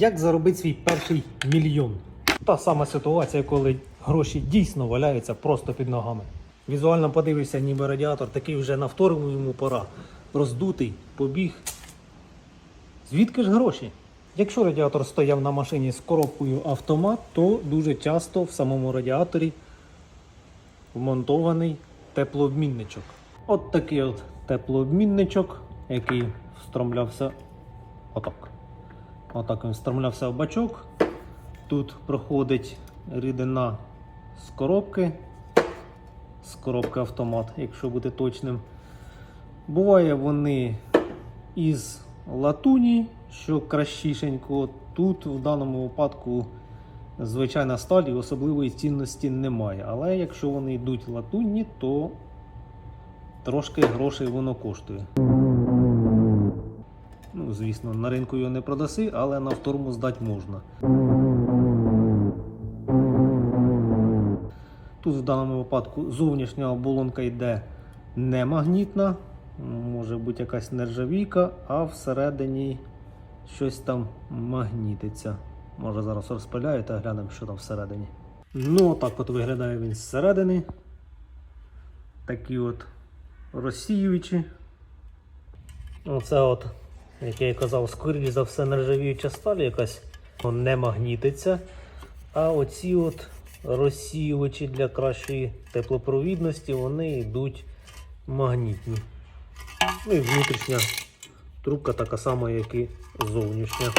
Як заробити свій перший мільйон? Та сама ситуація, коли гроші дійсно валяються просто під ногами. Візуально подивився, ніби радіатор такий вже на второму йому пора. Роздутий, побіг. Звідки ж гроші? Якщо радіатор стояв на машині з коробкою автомат, то дуже часто в самому радіаторі вмонтований теплообмінничок. От такий от теплообмінничок, який встромлявся отак. Отак він встромлявся в бачок. Тут проходить рідина з коробки, з коробки автомат, якщо бути точним. Буває вони із латуні, що кращішенько. Тут в даному випадку звичайна сталь і особливої цінності немає. Але якщо вони йдуть латунні, то трошки грошей воно коштує. Ну, звісно, на ринку його не продаси, але на второму здати можна. Тут в даному випадку зовнішня оболонка йде не магнітна, може бути якась нержавійка, а всередині щось там магнітиться. Може зараз розпиляю та глянемо, що там всередині. Ну, отак от виглядає він зсередини. Такі от розсіювачі. Оце от, як я і казав, скоріш за все нержавіюча сталь якась не магнітиться. А оці от розсіювачі для кращої теплопровідності, вони йдуть магнітні. Ну і внутрішня трубка така сама, як і зовнішня.